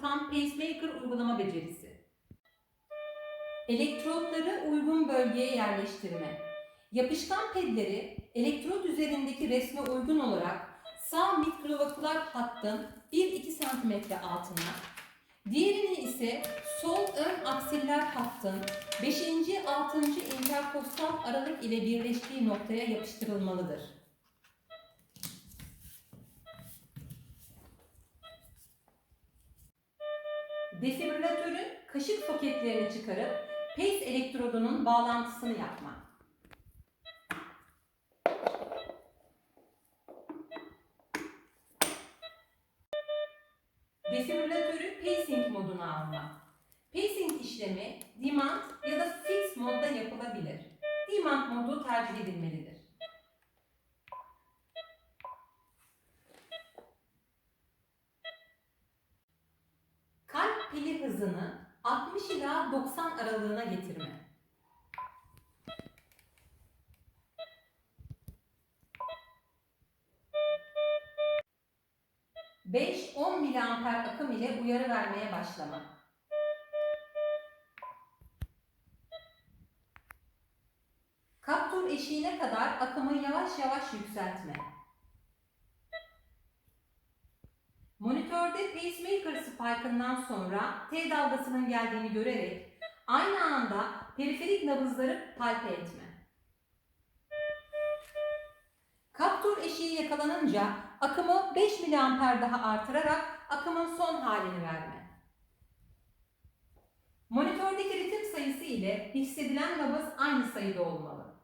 tam pacemaker uygulama becerisi. Elektrotları uygun bölgeye yerleştirme. Yapışkan pedleri elektrot üzerindeki resme uygun olarak sağ mikrovaküler hattın 1-2 cm altına, diğerini ise sol ön aksiller hattın 5. 6. interkostal aralık ile birleştiği noktaya yapıştırılmalıdır. Defibrilatörün kaşık soketlerini çıkarıp pace elektrodunun bağlantısını yapmak. Defibrilatörü pacing moduna almak. Pacing işlemi demand ya da fix modda yapılabilir. Demand modu tercih edilmelidir. Pili hızını 60 ila 90 aralığına getirme. ...5-10 miliamper akım ile uyarı vermeye başlama. Kaptur eşiğine kadar akımı yavaş yavaş yükseltme. Monitörde pacemaker spike'ından sonra T dalgasının geldiğini görerek aynı anda periferik nabızları palpe etme. Kaptur eşiği yakalanınca akımı 5 mA daha artırarak akımın son halini verme. Monitördeki ritim sayısı ile hissedilen nabız aynı sayıda olmalı.